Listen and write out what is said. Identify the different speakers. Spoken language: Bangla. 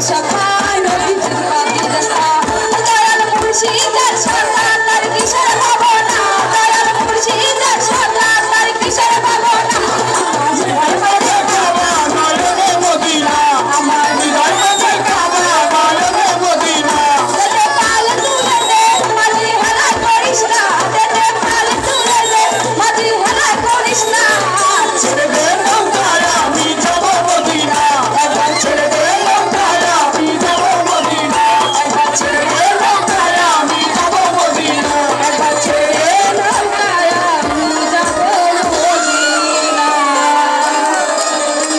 Speaker 1: আশা